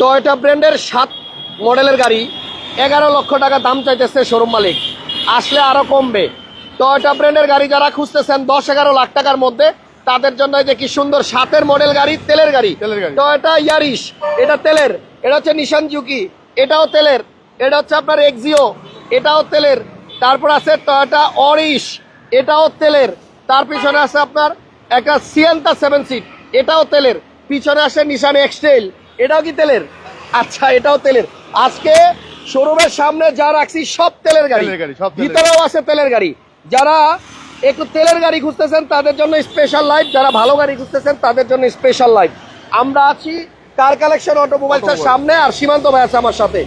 Toyota ব্র্যান্ডের সাত মডেলের গাড়ি এগারো লক্ষ টাকা দাম চাইতেছে শোরুম মালিক। আসলে আরও কমবে। টয়োটা ব্র্যান্ডের গাড়ি যারা খুঁজতেছেন দশ এগারো লাখ টাকার মধ্যে তাদের জন্য এই যে কি সুন্দর সাতের মডেল গাড়ি তেলের গাড়ি। তেলের গাড়ি। টয়োটা ইয়ারিশ এটা তেলের এটা হচ্ছে নিশান জুকি এটাও তেলের এটা হচ্ছে আপনার এক্সিও এটাও তেলের। তারপর আছে টয়োটা অরিশ এটাও তেলের। তার পিছনে আছে আপনার একটা সিয়ান্তা সেভেন সিট এটাও তেলের। পিছনে আসে নিশান এক্সটেল এটাও কি তেলের? আচ্ছা এটাও তেলের। আজকে শোরুমের সামনে যা রাখছি সব তেলের গাড়ি। গাড়ি, সব ভিতরেও আছে তেলের গাড়ি। যারা একটু তেলের গাড়ি খুঁজতেছেন তাদের জন্য স্পেশাল লাইট যারা ভালো গাড়ি খুঁজতেছেন তাদের জন্য স্পেশাল লাইট আমরা আছি কার কালেকশন অটোমোবাইলসের সামনে আর সীমান্ত ভাই আছে আমার সাথে।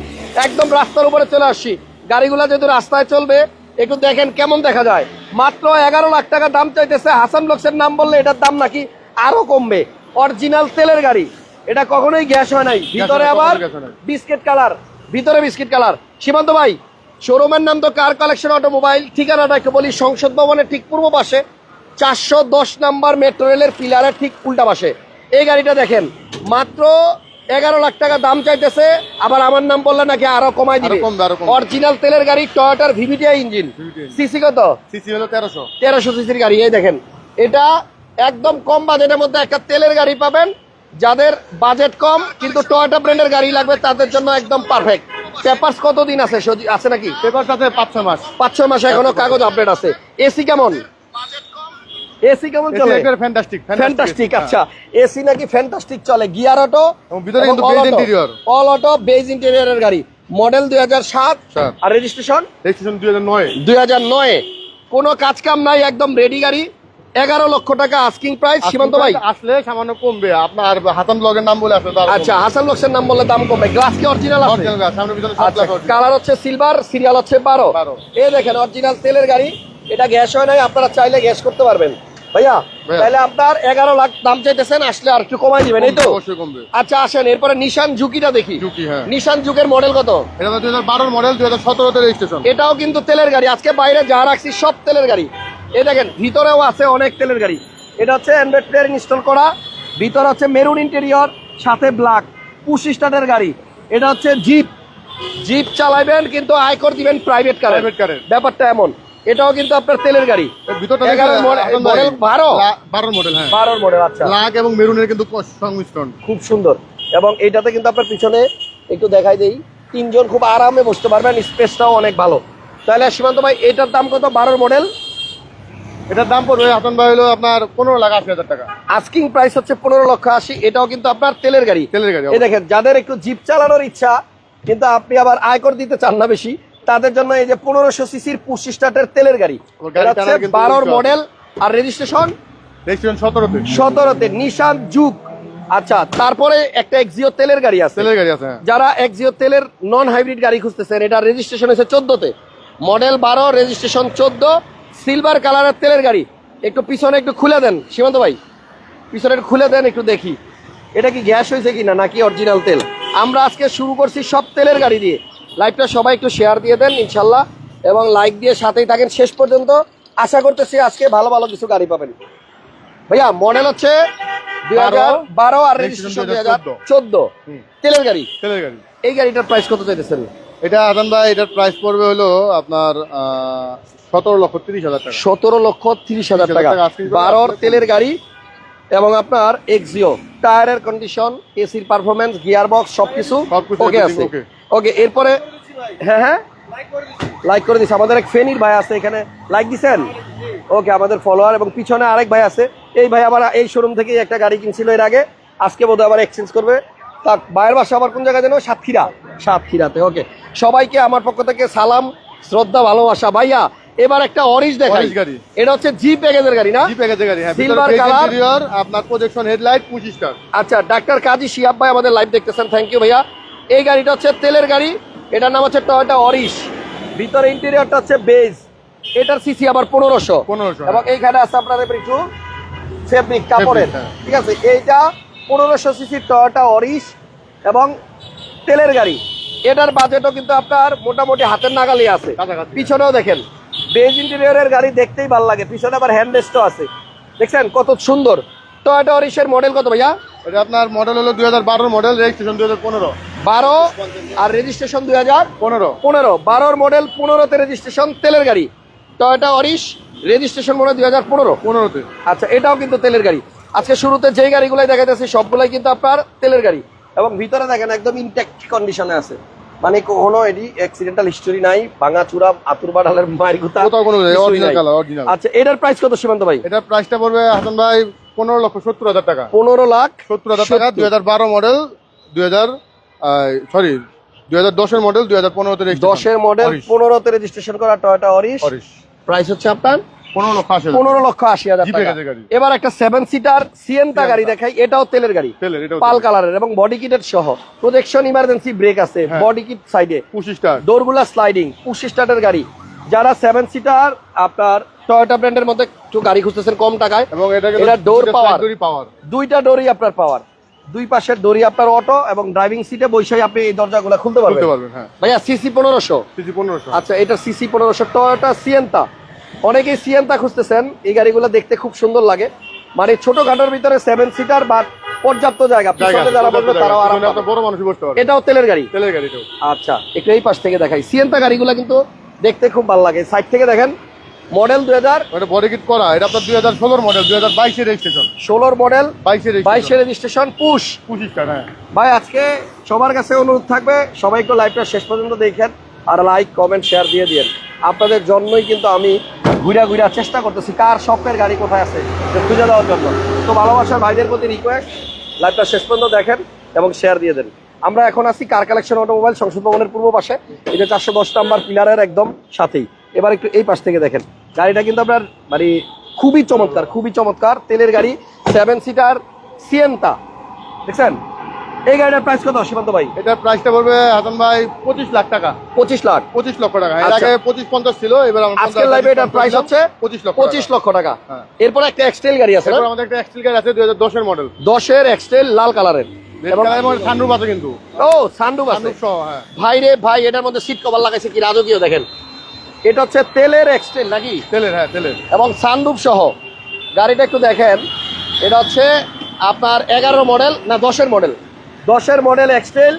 একদম রাস্তার উপরে চলে আসছি। গাড়িগুলো যেহেতু রাস্তায় চলবে একটু দেখেন কেমন দেখা যায়। মাত্র এগারো লাখ টাকা দাম চাইতেছে। হাসান ব্লকসের নাম বললে এটার দাম নাকি আরও কমবে। অরিজিনাল তেলের গাড়ি। এটা কখনোই গ্যাস হয় নাই। ভিতরে আবার। বিস্কিট কালার ভিতরে বিস্কিট কালার। সীমান্ত ভাই শোরুমের নাম তো কার কালেকশন অটোমোবাইল ঠিকানাটা একটু বলি সংসদ ভবনের ঠিক পূর্ব পাশে চারশো দশ নাম্বার মেট্রো রেলের পিলারের ঠিক উল্টা পাশে। এই গাড়িটা দেখেন মাত্র এগারো লাখ টাকা দাম চাইতেছে আবার আমার নাম বললে নাকি আরও কমাই দিবে। অরিজিনাল তেলের গাড়ি টয়টার ভিভিটিআই ইঞ্জিন সিসি কত? সিসি হলো তেরোশো। তেরোশো সিসির গাড়ি এই দেখেন। এটা একদম কম বাজেটের মধ্যে একটা তেলের গাড়ি পাবেন। যাদের বাজেট কম কিন্তু টয়োটা ব্র্যান্ডের গাড়ি লাগবে তাদের জন্য একদম পারফেক্ট পেপারস কতদিন আছে আছে নাকি? পেপার সাথে পাঁচ ছয় মাস। পাঁচ ছয় মাসে এখনও কাগজ আপডেট আছে। এসি কেমন? এসি কেমন চলে? ফ্যান্টাস্টিক ফ্যান্টাস্টিক আচ্ছা। এসি নাকি ফ্যান্টাস্টিক চলে? গিয়ার অটো ভিতরে কিন্তু base interior। All auto beige ইন্টেরিয়রের গাড়ি। মডেল দুই হাজার সাত। সাত। আর রেজিস্ট্রেশন রেজিস্ট্রেশন দুই হাজার নয়। দুই হাজার নয়। কোনো কাজ কাম নাই একদম রেডি গাড়ি। এগারো লক্ষ টাকা আস্কিং প্রাইস সীমান্ত ভাই। আসলে সামান্য কমবে। আপনার হাসান ব্লগের নাম বলে আসলে আচ্ছা হাসান লক্সের নাম বললে দাম কমবে। গ্লাস কি অরিজিনাল আছে? সব আচ্ছা। কালার হচ্ছে সিলভার সিরিয়াল হচ্ছে বারো। এই দেখেন অরিজিনাল তেলের গাড়ি এটা গ্যাস হয় নাই আপনারা চাইলে গ্যাস করতে পারবেন। ভাইয়া। তাহলে আপনার এগারো লাখ দাম চাইতেছেন আসলে আর একটু কমাই দিবেন এই তো? আচ্ছা আসেন এরপরে নিশান ঝুঁকিটা দেখি। নিশান ঝুঁকের মডেল কত? এটা দুই হাজার বারোর মডেল দুই হাজার সতেরোতে রেজিস্ট্রেশন এটাও কিন্তু তেলের গাড়ি। আজকে বাইরে যা রাখছি সব তেলের গাড়ি। এই দেখেন ভিতরেও আছে অনেক তেলের গাড়ি। এটা হচ্ছে অ্যান্ড্রয়েড প্লেয়ার ইনস্টল করা ভিতরে হচ্ছে মেরুন ইন্টেরিয়র সাথে ব্ল্যাক পুশ স্টার্টের গাড়ি। এটা হচ্ছে জিপ জিপ চালাবেন কিন্তু আয়কর দিবেন প্রাইভেট কারে Private car ব্যাপারটা এমন এটাও কিন্তু আপনার তেলের গাড়ি। মডেল- বারো? বারোর মডেল হ্যাঁ। বারোর মডেল আচ্ছা। ব্ল্যাক এবং মেরুনের কিন্তু সংমিশ্রণ। খুব সুন্দর। এবং এইটাতে কিন্তু আপনার পিছনে একটু দেখাই দেই তিনজন খুব আরামে বসতে পারবেন স্পেসটাও অনেক ভালো। তাহলে সীমান্ত ভাই এটার দাম কত? বারোর মডেল এটার দাম পড়বে হাসান ভাই হলো আপনার পনেরো লাখ আশি হাজার টাকা। আস্কিং প্রাইস হচ্ছে পনেরো লক্ষ আশি এটাও কিন্তু আপনার তেলের গাড়ি। তেলের গাড়ি, এই দেখেন যাদের একটু জিপ চালানোর ইচ্ছা কিন্তু আপনি আবার আয়কর দিতে চান না বেশি তাদের জন্য এই যে পনেরোশো সিসির পুশ স্টার্টের তেলের গাড়ি। বারোর মডেল আর রেজিস্ট্রেশন রেজিস্ট্রেশন সতেরোতে। সতেরোতে নিশান যুগ আচ্ছা তারপরে একটা এক্সিও তেলের গাড়ি আছে। তেলের গাড়ি আছে হ্যাঁ। যারা এক্সিও তেলের নন হাইব্রিড গাড়ি খুঁজতেছেন এটা রেজিস্ট্রেশন হয়েছে চোদ্দতে। মডেল বারো রেজিস্ট্রেশন চোদ্দ। সিলভার কালারের তেলের গাড়ি। একটু পিছনে একটু খুলে দেন সীমান্ত ভাই। পিছনে একটু খুলে দেন একটু দেখি। এটা কি গ্যাস হয়েছে কিনা নাকি অরিজিনাল তেল? আমরা আজকে শুরু করছি সব তেলের গাড়ি দিয়ে। লাইভটা সবাই একটু শেয়ার দিয়ে দেন ইনশাল্লাহ। এবং লাইক দিয়ে সাথেই থাকেন। শেষ পর্যন্ত আশা করতেছি আজকে ভালো ভালো কিছু গাড়ি পাবেন। ভাইয়া মডেল হচ্ছে দুই হাজার বারো আর রেজিস্ট্রেশন দুই হাজার চোদ্দ। তেলের গাড়ি? তেলের গাড়ি। এই গাড়িটার প্রাইস কত চাইতেছেন? এটা হাসান ভাই এটার প্রাইস পড়বে হলো আপনার সতেরো লক্ষ তিরিশ হাজার টাকা। সতেরো লক্ষ তিরিশ হাজার টাকা। বারোর তেলের গাড়ি এবং আপনার এক্সিও টায়ারের কন্ডিশন এসির পারফরমেন্স গিয়ার বক্স সবকিছু ওকে আছে। ওকে এরপরে হ্যাঁ হ্যাঁ। লাইক করে দিছি। আমাদের এক ফেনির ভাই আছে এখানে। লাইক দিছেন? ওকে আমাদের ফলোয়ার এবং পিছনে আরেক ভাই আছে। এই ভাই আবার এই শোরুম থেকে একটা গাড়ি কিনছিল এর আগে। আজকে বোধহয় আবার এক্সচেঞ্জ করবে। তা ভাইয়ের বাসা আবার কোন জায়গায় যেন? সাতক্ষীরা। সাতক্ষীরাতে ওকে সবাইকে আমার পক্ষ থেকে সালাম শ্রদ্ধা ভালোবাসা। ভাইয়া এবার একটা অরিজ দেখাই। গাড়ি। এটা হচ্ছে জি প্যাকেজের গাড়ি না? জি প্যাকেজের গাড়ি হ্যাঁ color। ইন্টেরিয়র আপনার প্রজেকশন হেডলাইট পঁচিশ স্টার আচ্ছা ডাক্তার কাজী শিয়াব ভাই আমাদের লাইভ দেখতেছেন। থ্যাংক ইউ ভাইয়া। এই গাড়িটা হচ্ছে তেলের গাড়ি। এটার নাম হচ্ছে টয়োটা অরিশ ভিতরে ইন্টেরিয়রটা হচ্ছে বেজ এটার সিসি আবার পনেরোশো। 1500 এবং এইখানে আছে আপনাদের একটু ফেব্রিক কাপড়ের। হ্যাঁ। ঠিক আছে? এইটা পনেরোশো সিসি টয়োটা অরিশ এবং তেলের গাড়ি। এটার বাজেটও কিন্তু আপনার মোটামুটি হাতের নাগালে আছে। পিছনেও দেখেন। বেজ ইন্টেরিয়রের গাড়ি দেখতেই ভালো লাগে। পিছনে আবার হ্যান্ড রেস্টও আছে। দেখছেন কত সুন্দর। টয়োটা অরিশের মডেল কত ভাইয়া? এটা আপনার মডেল হলো দুই হাজার বারোর মডেল রেজিস্ট্রেশন দুই হাজার পনেরো। বারো আর রেজিস্ট্রেশন দুই হাজার পনেরো। পনেরো। বারোর মডেল পনেরোতে রেজিস্ট্রেশন তেলের গাড়ি। টয়োটা অরিশ রেজিস্ট্রেশন মনে হয় দুই হাজার পনেরো। পনেরোতে। আচ্ছা এটাও কিন্তু তেলের গাড়ি। আজকে শুরুতে যেই গাড়িগুলাই দেখাইতেছি সবগুলাই কিন্তু আপনার তেলের গাড়ি। এবং ভিতরে দেখেন একদম ইনটেক্ট কন্ডিশনে আছে। মানে কখনো এটি অ্যাক্সিডেন্টাল হিস্টোরি নাই ভাঙা চূড়া আতুর বাড়ালের মায়ের গুতা কোথাও কোনো অরিজিনাল। কালার অরিজিনাল আচ্ছা এটার প্রাইস কত সীমান্ত ভাই? এটার প্রাইসটা পড়বে হাসান ভাই পনেরো লক্ষ সত্তর হাজার টাকা। পনেরো লাখ সত্তর হাজার টাকা দুই হাজার বারো মডেল দুই হাজার সরি দুই হাজার দশের মডেল দুই হাজার পনেরোতে দশের মডেল পনেরোতে রেজিস্ট্রেশন করা টয়োটা অরিশ অরিশ প্রাইস হচ্ছে আপনার পনেরো লক্ষ আশি হাজার। এবার একটা সেভেন সিটার সিএনটা গাড়ি দেখাই এটাও তেলের গাড়ি। পাল কালারের এবং বডি কিটের সহ। প্রোটেকশন ইমার্জেন্সি ব্রেক আছে। বডি কিট সাইডে ডোরগুলা স্লাইডিং পুশ স্টার্টের গাড়ি। যারা সেভেন সিটার আপনার টয়োটা ব্র্যান্ডের মধ্যে একটু গাড়ি খুঁজতেছেন কম টাকায় এবং এটা door পাওয়ার দুইটা ডোরই আপনার পাওয়ার দুই পাশের দড়ি আপনার অটো এবং ড্রাইভিং সিটে বসেই আপনি এই দরজাগুলো খুলতে পারবেন। পারবেন হ্যাঁ। ভাইয়া সিসি পনেরোশো। সিসি পনেরোশো। আচ্ছা এটা সিসি পনেরোশো টয়োটা সিয়েন্তা অনেকেই সিয়েন্তা খুঁজতেছেন। এই গাড়িগুলো দেখতে খুব সুন্দর লাগে। মানে ছোট ঘাটের ভিতরে সেভেন সিটার বা পর্যাপ্ত জায়গা। জায়গা যারা বসবে তারাও আরাম পিছনে পাবে। আপনার বড় মানুষই বসতে পারবে। এটাও তেলের গাড়ি। তেলের গাড়িটাও আচ্ছা একটু এই পাশ থেকে দেখাই। সিয়েন্তা গাড়িগুলো কিন্তু দেখতে খুব ভালো লাগে। সাইড থেকে দেখেন মডেল দুই হাজার বডি কিট করা। এটা আপনার দুই হাজার ষোলোর মডেল দুই হাজার বাইশের রেজিস্ট্রেশন ষোলোর মডেল বাইশের বাইশের রেজিস্ট্রেশন পুশ পঁচিশ হ্যাঁ। ভাই আজকে সবার কাছে অনুরোধ থাকবে সবাই একটু লাইভটা শেষ পর্যন্ত দেখেন আর লাইক কমেন্ট শেয়ার দিয়ে দিন আপনাদের জন্যই কিন্তু আমি ঘুরা ঘুরা চেষ্টা করতেছি, কার শপের গাড়ি কোথায় আছে খুঁজে দেওয়ার জন্য। তো ভালোবাসার ভাইদের প্রতি রিকোয়েস্ট লাইভটা শেষ পর্যন্ত দেখেন এবং শেয়ার দিয়ে দেন। আমরা এখন আছি কার কালেকশন অটোমোবাইল সংসদ ভবনের পূর্ব পাশে, এটা চারশো দশ নাম্বার পিলারের একদম সাথেই। এবার একটু এই পাশ থেকে দেখেন, গাড়িটা কিন্তু আপনার মানে খুবই চমৎকার খুবই চমৎকার, তেলের গাড়ি সেভেন সিটার সিয়েন্তা দেখছেন? এই গাড়িটার প্রাইস কত সীমান্ত ভাই? এটার প্রাইসটা পড়বে হাসান ভাই পঁচিশ লাখ টাকা। পঁচিশ লাখ? পঁচিশ লক্ষ টাকা। এর আচ্ছা। আগে পঁচিশ পঞ্চাশ ছিল এবার আজকের লাইভে এটার প্রাইস হচ্ছে পঁচিশ লক্ষ পঁচিশ লক্ষ টাকা। হ্যাঁ। এরপর একটা এক্সটেল গাড়ি আছে আমাদের একটা এক্সেল গাড়ি আছে দুই হাজার দশের মডেল দশের এক্সটেল লাল কালারের। এবং সানরুফ আছে কিন্তু। ও সানরুফ আছে। হ্যাঁ। ভাই রে ভাই এটার মধ্যে সিট কভার লাগাইছে কি রাজকীয় দেখেন। এটা হচ্ছে তেলের এক্সটেল নাকি? তেলের হ্যাঁ তেলের। এবং সানরুফ সহ। গাড়িটা একটু দেখেন এটা হচ্ছে আপনার এগারো মডেল না দশের মডেল দশের মডেল এক্সটেল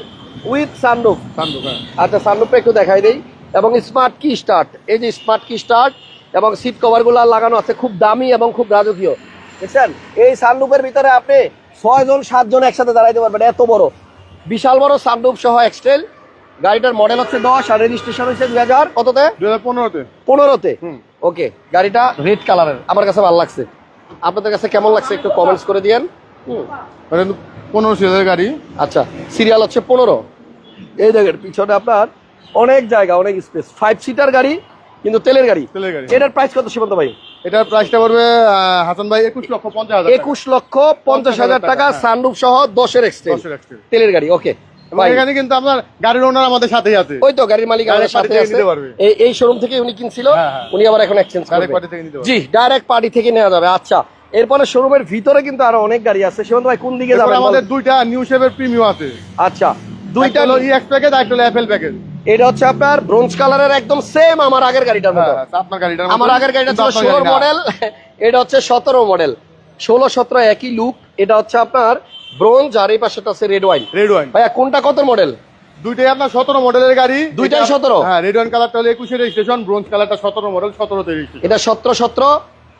উইথ সানরুফ হ্যাঁ। আচ্ছা সানরুফে একটু দেখাই দেই। এবং স্মার্ট কি স্টার্ট এই যে স্মার্ট কি স্টার্ট এবং সিট কভারগুলো লাগানো আছে খুব দামি এবং খুব রাজকীয়। দেখছেন? এই সানরুফের ভিতরে আপনি ছয় জন সাতজন একসাথে দাঁড়াইতে পারবেন এত বড়। বিশাল বড় সানরুফ সহ এক্সটেল গাড়িটার মডেল হচ্ছে দশ আর রেজিস্ট্রেশন হচ্ছে দুই হাজার কততে? দুই হাজার পনেরোতে। পনেরোতে। হুম। ওকে গাড়িটা রেড কালারের আমার কাছে ভালো লাগছে। আপনাদের কাছে কেমন লাগছে একটু কমেন্টস করে দিয়েন। পনেরো গাড়ি। আচ্ছা সিরিয়াল হচ্ছে পনেরো। এই দেখেন পিছনে আপনার অনেক জায়গা অনেক স্পেস ফাইভ সিটার গাড়ি কিন্তু তেলের গাড়ি। তেলের গাড়ি। এটার প্রাইস কত সীমান্ত ভাই? এটার প্রাইসটা পড়বে হাসান ভাই একুশ লক্ষ পঞ্চাশ হাজার টাকা। একুশ লক্ষ পঞ্চাশ হাজার টাকা হ্যাঁ। সানরুফ সহ দশের এক্সটেল তেলের গাড়ি ওকে এখানে কিন্তু আপনার গাড়ির ওনার আমাদের সাথেই আছে। ওই তো গাড়ির মালিক আমাদের সাথে আছে। এই শোরুম থেকে উনি কিনছিল হ্যাঁ, হ্যাঁ। উনি আবার এখন এক্সচেঞ্জ করবে। জি ডাইরেক্ট পার্টি থেকে নেওয়া যাবে আচ্ছা। এরপরে শোরুমের ভিতরে কিন্তু আরও অনেক গাড়ি আছে। সীমান্ত ভাই কোন দিকে যাবেন আমাদের দুইটা নিউ শেপের প্রিমিয়াম আছে। আচ্ছা দুইটা হলো ইএক্স প্যাকেজ আর একটা হলো অ্যাপেল প্যাকেজ এটা হচ্ছে আপনার ব্রোঞ্জ কালারের একদম সেম আমার আগের গাড়িটার মতো। হ্যাঁ আপনার গাড়িটা আমার আগের গাড়িটা ছিল ষোলো মডেল এটা হচ্ছে সতেরো মডেল ষোলো সতেরো একই লুক এটা হচ্ছে আপনার ব্রোঞ্জ আর এই পাশেটা আছে রেড ওয়াইন রেড ওয়াইন ভাইয়া কোনটা কত মডেল দুইটাই আপনার সতেরো মডেলের গাড়ি। দুইটাই 17? হ্যাঁ রেড ওয়াইন কালারটা হলো একুশে রেজিস্ট্রেশন ব্রোঞ্জ কালারটা সতেরো মডেল সতেরোতে রেজিস্ট্রেশন এটা সতেরো সতেরো।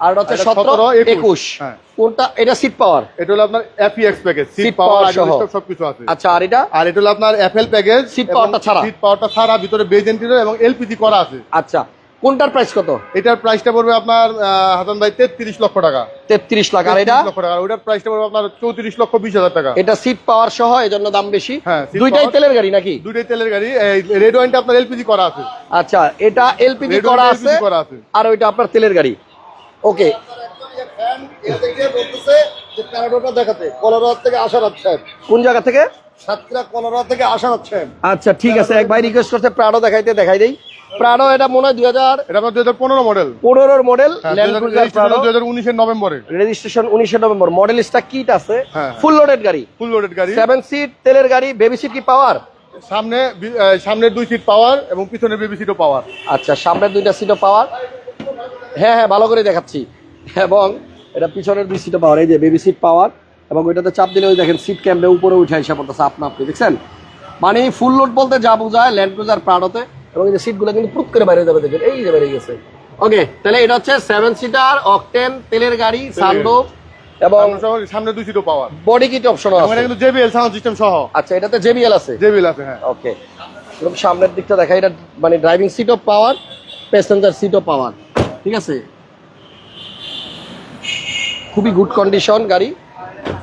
আর এটা হচ্ছে সতেরো একুশ। হ্যাঁ। কোনটা? এটা সিট পাওয়ার এটা হলো আপনার এফিএক্স প্যাকেজ সিট পাওয়ার সহ। সবকিছু আছে। আচ্ছা আর এটা? আর এটা হলো আপনার অ্যাপেল প্যাকেজ Seat powerটা ছাড়া? সিট পাওয়ারটা ছাড়া ভিতরে বেজ এন্টিরিয়র এবং এলপিজি করা আছে। আচ্ছা কোনটার প্রাইস কত? এটার প্রাইসটা পড়বে আপনার হাসান ভাই তেত্রিশ লক্ষ টাকা। তেত্রিশ লাখ। আর এটা? 33 লক্ষ টাকা। ওটার প্রাইসটা পড়বে আপনার চৌত্রিশ লক্ষ বিশ হাজার টাকা। এটা সিট পাওয়ার সহ এই জন্য দাম বেশি? হ্যাঁ, দুইটাই তেলের গাড়ি নাকি? দুইটাই তেলের গাড়ি। রেড ওয়াইনটা আপনার এলপিজি করা আছে। আচ্ছা এটা এলপিজি করা আছে করা আছে। আর ওইটা আপনার তেলের গাড়ি। ওকে কোন জায়গা থেকে? থেকে আচ্ছা আচ্ছা ঠিক আছে। এক ভাই রিকোয়েস্ট করছে প্রাডো দেখাইতে দেখাই দেই। প্রাডো এটা মনে হয় দুই হাজার এটা দুই হাজার পনেরো মডেল পনেরোর মডেল দুই হাজার উনিশের নভেম্বরে রেজিস্ট্রেশন উনিশে নভেম্বর। মডেল স্টার কিট আছে। হ্যাঁ। ফুল লোডেড গাড়ি। ফুল লোডেড গাড়ি। সেভেন সিট তেলের গাড়ি বেবি সিট কি পাওয়ার সামনে সামনের দুই সিট পাওয়ার এবং পিছনের বেবি সিটও পাওয়ার আচ্ছা সামনের দুইটা সিটও পাওয়ার হ্যাঁ হ্যাঁ ভালো করে দেখাচ্ছি। এবং এটা পিছনের দুই সিটও পাওয়ার এই যে বেবি সিট পাওয়ার এবং ওইটাতে চাপ দিলে ওই দেখেন সিট ক্যাম্পে উপরে উঠে এসে পড়তেছে আপনা আপনি দেখছেন? মানে ফুল লোড বলতে যা বোঝায় ল্যান্ড ক্রুজার প্রাডোতে এবং এই যে সিটগুলো কিন্তু পুট করে বাইরে যাবে দেখেন এই যে বেরিয়ে গেছে। ওকে তাহলে এটা হচ্ছে সেভেন সিটার অকটেন তেলের গাড়ি সানরুফ এবং সামনে দুই সিটও পাওয়ার বডি কিট অপশন আছে। এটা কিন্তু জেবিএল সাউন্ড সিস্টেম সহ। আচ্ছা এটাতে জেবিএল আছে? জেবিএল আছে হ্যাঁ। ওকে এবং সামনের দিকটা দেখা এটা মানে driving seat of power passenger seat of power ঠিক আছে? খুবই গুড কন্ডিশন গাড়ি।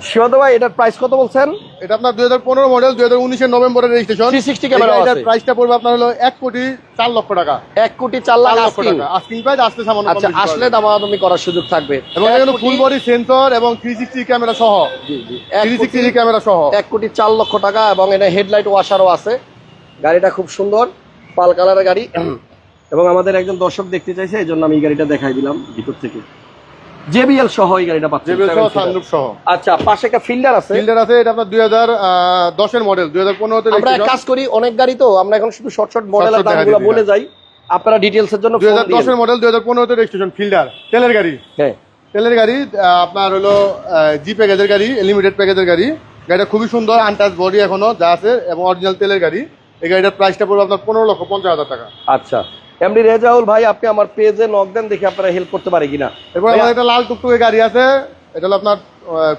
শিবত ভাই এটার প্রাইস কত বলছেন? এটা আপনার দুই হাজার পনেরো মডেল দুই হাজার উনিশের নভেম্বরের রেজিস্ট্রেশন 360 ক্যামেরা এটার। প্রাইসটা পড়বে আপনার হলো এক কোটি চার লক্ষ টাকা। এক কোটি চার লাখ লক্ষ। টাকা। আস্কিং প্রাইস আসতে সামান্য আচ্ছা আসলে দামাদামি করার সুযোগ থাকবে। এবং এক ফুল বডি সেন্সর এবং থ্রি সিক্সটি ক্যামেরা সহ। জি, জি। থ্রি সিক্সটি ক্যামেরা সহ। এক কোটি চার লক্ষ টাকা এবং এটা হেডলাইট ওয়াশারও আছে। গাড়িটা খুব সুন্দর। পাল কালারের গাড়ি। এবং আমাদের একজন দর্শক দেখতে চাইছে এই জন্য আমি এই গাড়িটা দেখাই দিলাম ভিতর থেকে। জেবিএল সহ এই গাড়িটা পাচ্ছেন জেবিএল সহ সানরুফ সহ। আচ্ছা পাশে একটা ফিল্ডার আছে। ফিল্ডার আছে এটা আপনার দুই হাজার দশের মডেল দুই হাজার পনেরোতে আমরা কাজ করি অনেক গাড়ি তো আমরা এখন শুধু শর্ট শর্ট short দেখা দামগুলো বলে যাই। আপনারা ডিটেলস এর জন্য দুই ফোন হাজার দিন দশের মডেল দুই হাজার পনেরোতে রেজিস্ট্রেশন ফিল্ডার তেলের গাড়ি। হ্যাঁ। তেলের গাড়ি আপনার হলো জি প্যাকেজের গাড়ি লিমিটেড প্যাকেজের গাড়ি। গাড়িটা খুবই সুন্দর আনটাচ বডি এখনও যা আছে এবং অরিজিনাল তেলের গাড়ি। এই গাড়িটার প্রাইসটা পড়বে আপনার পনেরো লক্ষ পঞ্চাশ হাজার টাকা। আচ্ছা। এমডি রেজাউল ভাই আপনি আমার পেজে নক দেন দেখি আপনারা হেল্প করতে পারে কিনা। এরপর আমাদের একটা লাল টুকটুকে গাড়ি আছে এটা হলো আপনার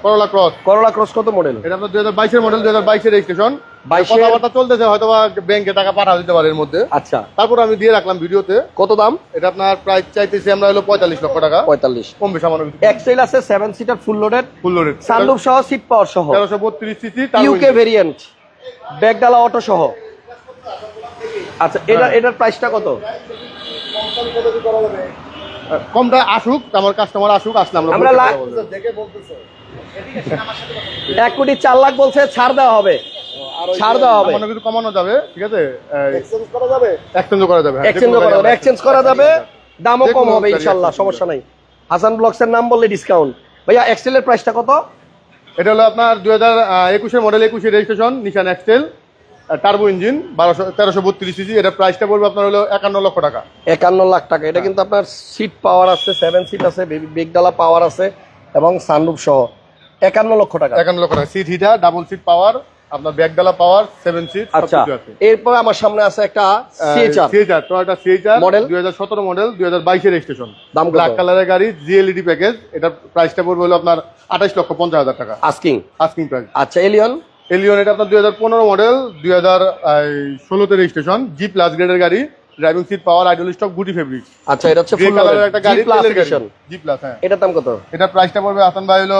করলা ক্রস করোলা ক্রস কত মডেল এটা আপনার দুই হাজার বাইশের মডেল দুই হাজার বাইশের রেজিস্ট্রেশন 22 কথাবার্তা চলতেছে হয়তো ব্যাংকে টাকা পাঠা দিতে পারে এর মধ্যে। আচ্ছা। তারপর আমি দিয়ে রাখলাম ভিডিওতে। কত দাম? এটা আপনার প্রাইস চাইতেছি আমরা হলো পঁয়তাল্লিশ লক্ষ টাকা। পঁয়তাল্লিশ। কম বেশি আমার এক্সেল আছে seven seater full loaded full loaded sunroof সহ সিট পাওয়ার সহ। তেরোশো বত্রিশ সিসি ইউকে ভেরিয়েন্ট ব্যাগডালা অটো সহ। আচ্ছা এটা এটার প্রাইসটা কত? কমটা আসুক আমার কাস্টমার আসুক আসলে আমরা আমরা বলতে লা- পারব। দেখে বলতেছে। এক কোটি চার লাখ বলছে ছাড় দেওয়া হবে। ছাড় দেওয়া হবে। কিছু কমানো যাবে ঠিক আছে? এক্সচেঞ্জ করা যাবে? এক্সচেঞ্জ করা যাবে হ্যাঁ, এক্সচেঞ্জ করা যাবে। এক্সচেঞ্জ করা যাবে। দামও কম হবে ইনশাল্লাহ সমস্যা নাই। হাসান ব্লগস এর নাম বললে ডিসকাউন্ট ভাইয়া এক্সেলের প্রাইসটা কত? এটা হলো আপনার দুই হাজার একুশের মডেল একুশের registration Nissan X-Trail turbo engine বারোশো তেরোশো বত্রিশ সিসি এটা প্রাইসটা পড়বে আপনার হলো একান্ন লক্ষ টাকা। একান্ন লাখ টাকা। এটা কিন্তু আপনার সিট পাওয়ার আছে সেভেন সিট আছে বেগডালা পাওয়ার আছে এবং সানরুফ সহ। একান্ন লক্ষ টাকা। একান্ন লক্ষ টাকা। Seat heater double seat power আপনার ব্যাকডালা পাওয়ার সেভেন সিট আচ্ছা। এরপর আমার সামনে আছে একটা CHR CHR Toyota CHR Model? দুই হাজার সতেরো মডেল দুই হাজার বাইশের রেজিস্ট্রেশন দাম? ব্ল্যাক কালারের গাড়ি জিএলইডি প্যাকেজ এটার প্রাইসটা পড়বে হলো আপনার আঠাশ লক্ষ পঞ্চাশ হাজার টাকা। আস্কিং আস্কিং প্রাইস আচ্ছা এলিয়ন এলিয়ন এটা আপনার দুই হাজার পনেরো মডেল দুই হাজার ষোলোতে রেজিস্ট্রেশন জি প্লাস গ্রেডের গাড়ি driving seat power idle stock গুটি ফেব্রিক আচ্ছা এটা হচ্ছে ফুল কালারের একটা গাড়ি প্লাস গাড়ি। জি প্লাস হ্যাঁ। এটার দাম কত? এটা প্রাইসটা পড়বে হাসান ভাই হলো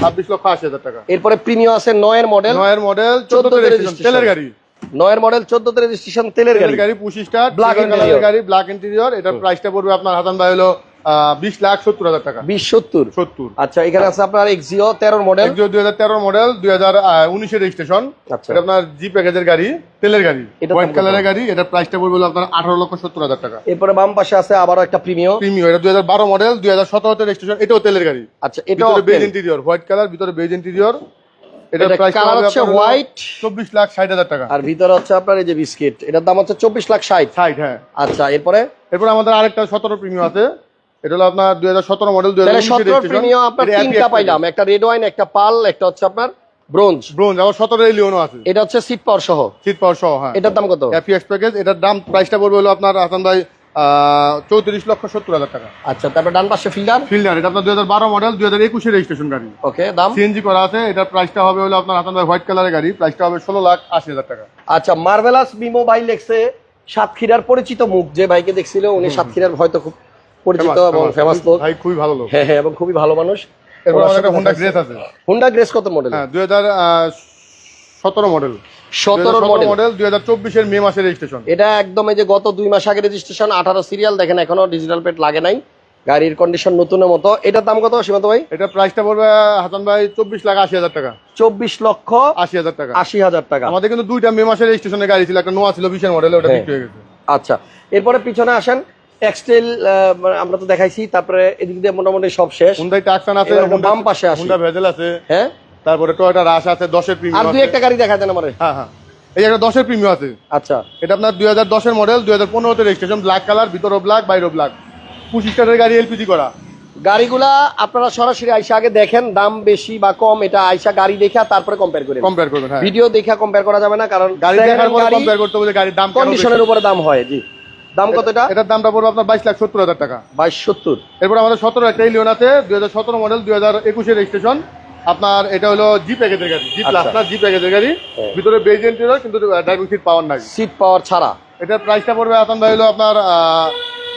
ছাব্বিশ লক্ষ আশি হাজার টাকা। এরপরে প্রিমিয়াম আছে নয়ের মডেল নয়ের মডেল 14 তে রেজিস্ট্রেশন তেলের গাড়ি। নয়ের মডেল চোদ্দতে রেজিস্ট্রেশন তেলের গাড়ি। গাড়ি পুশি স্টার ব্ল্যাক কালারের গাড়ি ব্ল্যাক ইন্টেরিয়র এটার প্রাইসটা পড়বে আপনার হাসান ভাই হলো বিশ লাখ সত্তর হাজার টাকা। বিশ সত্তর? সত্তর। আচ্ছা এখানে আছে আপনার এক্সিও তেরোর মডেল দুই হাজার তেরো মডেল দুই হাজার উনিশের রেজিস্ট্রেশন আচ্ছা। এটা আপনার জি প্যাকেজের গাড়ি তেলের গাড়ি। হোয়াইট? কালারের গাড়ি। এটার প্রাইসটা পড়বে আপনার আঠারো লক্ষ সত্তর হাজার টাকা। এরপরে বাম পাশে আছে আবারও একটা প্রিমিয়াম প্রিমিয়াম এটা দুই হাজার বারো মডেল দুই হাজার সতেরোতে রেজিস্ট্রেশন এটাও তেলের গাড়ি। আচ্ছা এটাও বেজ ইন্টেরিয়র হোয়াইট কালার ভিতরে বেজ ইন্টেরিয়র এটা প্রাইস colour হচ্ছে white। চব্বিশ লাখ ষাট হাজার টাকা। আর ভিতরে হচ্ছে আপনার এই যে বিস্কিট এটার দাম হচ্ছে চব্বিশ লাখ ষাট। ষাট হ্যাঁ। আচ্ছা এরপরে? এরপর আমাদের আরেকটা সতেরো প্রিমিয়াম আছে। এটা হলো আপনার দুই হাজার সতেরো মডেল দুই তাহলে সতেরো প্রিমিয়াম আপনার তিনটা পাইলাম একটা রেড ওয়াইন একটা পাল একটা হচ্ছে আপনার ব্রোঞ্জ ব্রোঞ্জ আবার সতেরো এলিয়নও আছে। এটা হচ্ছে সিট পাওয়ার সহ। শীত পাওয়ার সহ হ্যাঁ। এটার দাম কত? এফিএক্স প্যাকেজ এটার দাম প্রাইসটা পড়বে হলো আপনার হাসান ভাই চৌত্রিশ লক্ষ সত্তর হাজার টাকা। আচ্ছা তারপর ডান পাশে ফিল্ডার ফিল্ডার এটা আপনার দুই হাজার বারো মডেল দুই হাজার একুশের রেজিস্ট্রেশন গাড়ি। ওকে দাম? সিএনজি করা আছে এটার প্রাইসটা হবে হলো আপনার ভাই হোয়াইট কালারের গাড়ি প্রাইসটা হবে ষোলো লাখ আশি হাজার টাকা। আচ্ছা মার্ভেলাস বিমো বাই লেখছে সাতক্ষীরার পরিচিত মুখ যে ভাইকে দেখছিল উনি সাতক্ষীরার হয়তো খুব পরিচিত এবং ফেমাস লোক। ভাই খুবই ভালো লোক। হ্যাঁ হ্যাঁ এবং খুবই ভালো মানুষ। এরপর আমাদের একটা হোন্ডা গ্রেস আছে। হুন্ডা গ্রেস কত মডেল হ্যাঁ দুই হাজার সতেরো মডেল সতেরো মডেল মডেল দুই হাজার চব্বিশের মে মাসের রেজিস্ট্রেশন এটা একদম এই যে গত দুই মাস আগে রেজিস্ট্রেশন আঠারো সিরিয়াল দেখেন এখনও ডিজিটাল প্লেট লাগে নাই। গাড়ির কন্ডিশন নতুনের মতো। এটার দাম কত সীমান্ত ভাই? এটা প্রাইসটা পড়বে হাসান ভাই চব্বিশ লাখ আশি হাজার টাকা। চব্বিশ লক্ষ আশি হাজার টাকা। আশি হাজার টাকা। আমাদের কিন্তু দুইটা মে মাসের রেজিস্ট্রেশনের গাড়ি ছিল একটা নোয়া ছিল বিশের মডেল ওটা হ্যাঁ। বিক্রি হয়ে গেছে। আচ্ছা। এরপরে পিছনে আসেন এক্সটেল আমরা তো দেখাইছি তারপরে এদিক দিয়ে মোটামুটি সব শেষ। হুন্ডাই টাকসান আছে বাম পাশে আসি। হুন্ডা ভেজেল আছে। হ্যাঁ? তারপরে টয়োটা রাশ আছে দশের আর প্রিমিয়াম দুই একটা গাড়ি দেখা দেন আমার। হ্যাঁ হ্যাঁ। এই একটা দশের প্রিমিয়াম আছে। আচ্ছা। এটা আপনার দুই হাজার দশের মডেল দুই হাজার পনেরোতে রেজিস্ট্রেশন ব্ল্যাক কালার ভিতরও ব্ল্যাক বাইরেও ব্ল্যাক পঁচিশ স্টারের গাড়ি এলপিজি করা। গাড়িগুলা আপনারা সরাসরি আইসা আগে দেখেন দাম বেশি বা কম এটা আইসা গাড়ি দেখা তারপরে কম্পেয়ার করে কম্পেয়ার করবেন হ্যাঁ। ভিডিও দেখা কম্পেয়ার করা যাবে না কারণ গাড়ি দেখার পর কম্পেয়ার করতে বলে গাড়ির দাম কেন কন্ডিশনের উপরে দাম হয় জি। দাম কত এটা? এটার দামটা পড়বে আপনার বাইশ লাখ সত্তর হাজার টাকা। বাইশ সত্তর। এরপর আমাদের সতেরো একটা ইলিয়ন আছে দুই হাজার সতেরো মডেল দুই হাজার একুশের রেজিস্ট্রেশন আপনার এটা হলো জি প্যাকেজের গাড়ি জি প্লাস আচ্ছা। না জি প্যাকেজের গাড়ি। হ্যাঁ। ভিতরে বেজ ইন্টেরিয়র কিন্তু ড্রাইভিং সিট পাওয়ার নাই। সিট পাওয়ার ছাড়া। এটার প্রাইসটা পড়বে আসান ভাই হলো আপনার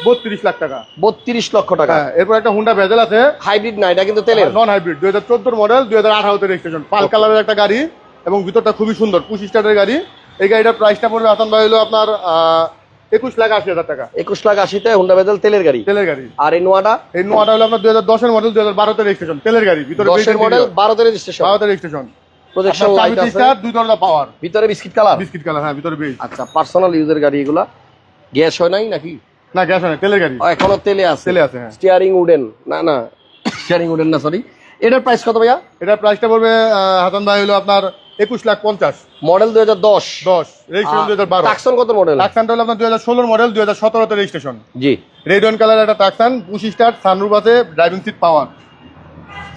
বত্রিশ লাখ টাকা। বত্রিশ লক্ষ টাকা। হ্যাঁ এরপর একটা হুন্ডা ভেজেল আছে। হাইব্রিড না এটা কিন্তু তেলের। নন হাইব্রিড দুই হাজার চোদ্দোর মডেল দুই হাজার আঠারোতে রেজিস্ট্রেশন পাল কালারের একটা গাড়ি এবং ভিতরটা খুবই সুন্দর পঁচিশ স্টারের গাড়ি। এই গাড়িটার প্রাইসটা পড়বে আসান ভাই হলো আপনার একুশ লাখ আশি হাজার টাকা। একুশ লাখ আশিতে হুন্ডা বেদল তেলের গাড়ি। তেলের গাড়ি। আর এই নোয়াটা? এই নোয়াটা হলো আপনার দুই হাজার দশের মডেল দুই হাজার বারোতে রেজিস্ট্রেশন তেলের গাড়ি ভিতরে দশের মডেল বারোতে রেজিস্ট্রেশন বারোতে রেজিস্ট্রেশন প্রজেকশন লাইট আছে। দুই দরজা পাওয়ার ভিতরে বিস্কিট কালার বিস্কিট কালার হ্যাঁ ভিতরে বেজ আচ্ছা পার্সোনাল ইউজের গাড়ি এগুলা? গ্যাস হয় নাই নাকি? না গ্যাস হয় না তেলের গাড়ি। এখনও তেলে আছে। তেলে আছে হ্যাঁ। স্টিয়ারিং উডেন না না স্টিয়ারিং উডেন না সরি এটার প্রাইস কত ভাইয়া? এটার প্রাইসটা পড়বে আহ, হাসান ভাই হলো আপনার একুশ লাখ পঞ্চাশ। মডেল দুই হাজার দশ। দশ। রেজিস্ট্রেশন দুই হাজার বারো। টাকসন কত মডেল টাকসানটা হলো আপনার দুই হাজার ষোলোর মডেল দুই হাজার সতেরোতে রেজিস্ট্রেশন জি। রেড ওয়ান কালার একটা টাকসান পঁচিশ স্টার সানরুফ আছে ড্রাইভিং সিট পাওয়ার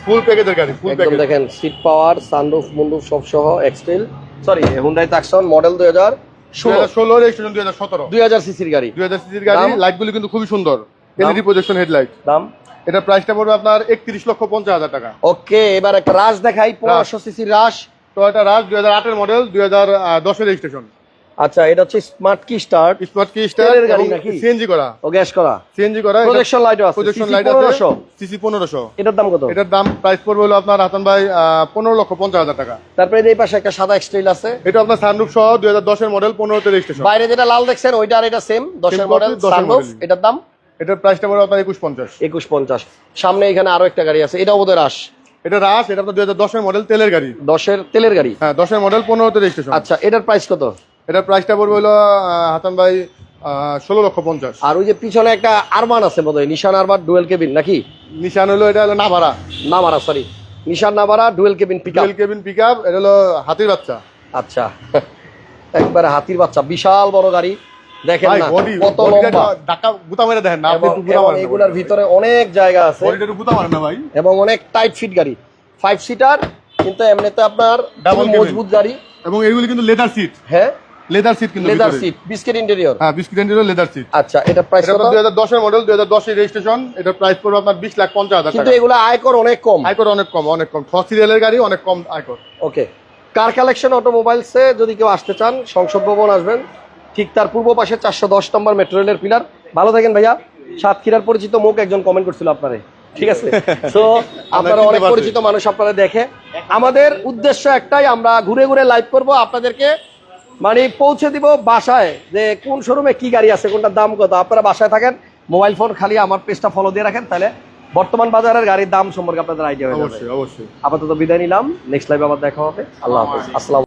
ফুল প্যাকেজের গাড়ি ফুল প্যাকেজ দেখেন সিট পাওয়ার সানরুফ মুন্ডুফ সব সহ X-Trail sorry Hyundai Tucson model দুই হাজার ষোলো। ষোলো রেজিস্ট্রেশন দুই হাজার সতেরো। দুই হাজার সিসির গাড়ি। দুই হাজার সিসির গাড়ি? লাইটগুলি কিন্তু খুবই সুন্দর। এলইডি প্রজেকশন হেডলাইট দাম? এটার প্রাইসটা পড়বে আপনার একত্রিশ লক্ষ পঞ্চাশ হাজার টাকা। ওকে এবার একটা রাশ দেখাই পনেরোশো সিসির রাশ টয়োটা রাজ দুই হাজার আটের মডেল দুই হাজার দশের রেজিস্ট্রেশন আচ্ছা এটা হচ্ছে স্মার্ট কি স্টার্ট স্মার্ট কি স্টার তেলের গাড়ি নাকি? সিএনজি করা। ও গ্যাস করা। সিএনজি করা প্রজেকশন লাইটও আছে। প্রজেকশন লাইট 1500 আছে। সিসি পনেরোশো। এটার দাম কত? এটার দাম প্রাইস পড়বে হলো আপনার হাসান ভাই পনেরো লক্ষ পঞ্চাশ হাজার টাকা। তারপরে এই পাশে একটা সাদা এক্সটেল আছে। এটা আপনার সানরুফ সহ দুই হাজার দশের মডেল পনেরোতে রেজিস্ট্রেশন বাইরে যেটা লাল দেখছেন ওইটা আর এটা সেম দশের Same মডেল 10 সানরুফ এটার দাম? এটার প্রাইসটা পড়বে আপনার একুশ পঞ্চাশ। একুশ পঞ্চাশ। সামনে এখানে আরও একটা গাড়ি আছে এটাও বোধহয় রাশ এটা রাস এটা আপনার দুই হাজার দশের মডেল তেলের গাড়ি। দশের তেলের গাড়ি? হ্যাঁ দশের মডেল পনেরোতে রেজিস্ট্রেশন আচ্ছা এটার প্রাইস কত? এটার প্রাইসটা পড়বে হলো হাসান ভাই ষোলো লক্ষ পঞ্চাশ। আর ওই যে পিছনে একটা আরমান আছে বোধহয় নিশান আরমান ডুয়েল কেবিন নাকি? নিশান হলো এটা হলো Navara. Navara sorry Nissan Navara dual cabin pick dual cabin pickup এটা হলো হাতির বাচ্চা। আচ্ছা একবারে হাতির বাচ্চা বিশাল বড় গাড়ি। দেখেন না কত লম্বা। ধাক্কা গুতা মেরে দেখেন না আপনি একটু গুতা মারেন এগুলার ভিতরে অনেক জায়গা আছে। বডিটা একটু গুতা মারেন না ভাই। এবং অনেক টাইট ফিট গাড়ি। ফাইভ সিটার কিন্তু এমনিতে আপনার মজবুত গাড়ি। এবং এগুলি কিন্তু লেদার সিট হ্যাঁ? লেদার সিট কিন্তু লেদার সিট বিস্কিট ইন্টেরিয়র হ্যাঁ বিস্কিট লেদার সিট আচ্ছা এটা প্রাইস এটা কত? মডেল রেজিস্ট্রেশন এটার প্রাইস পড়বে আপনার বিশ লাখ পঞ্চাশ হাজার কিন্তু এগুলো আয়কর অনেক কম। আয়কর অনেক কম অনেক কম। সিরিয়ালের গাড়ি অনেক কম আয়কর। ওকে কার কালেকশন অটোমোবাইলসে যদি কেউ আসতে চান সংসদ ভবন আসবেন। ঠিক তার পূর্ব পাশে চারশো দশ নম্বর মেট্রো রেলের পিলার ভালো থাকেন ভাইয়া। সাতক্ষীরার পরিচিত মুখ একজন কমেন্ট করছিল আপনারে। ঠিক আছে? তো আপনারা অনেক পরিচিত মানুষ আপনারা দেখে। আমাদের উদ্দেশ্য একটাই আমরা ঘুরে ঘুরে লাইভ করব। আপনাদেরকে মানে পৌঁছে দিব বাসায় যে কোন শোরুমে কি গাড়ি আছে কোনটার দাম কত। আপনারা বাসায় থাকেন মোবাইল ফোন খালি আমার পেজটা ফলো দিয়ে রাখেন তাহলে বর্তমান বাজারের গাড়ির দাম সম্পর্কে আপনাদের আইডিয়া হয়ে যাবে। অবশ্যই অবশ্যই। আপাতত বিদায় নিলাম। নেক্সট লাইভে আবার দেখা হবে। আল্লাহ হাফেজ। আসসালাম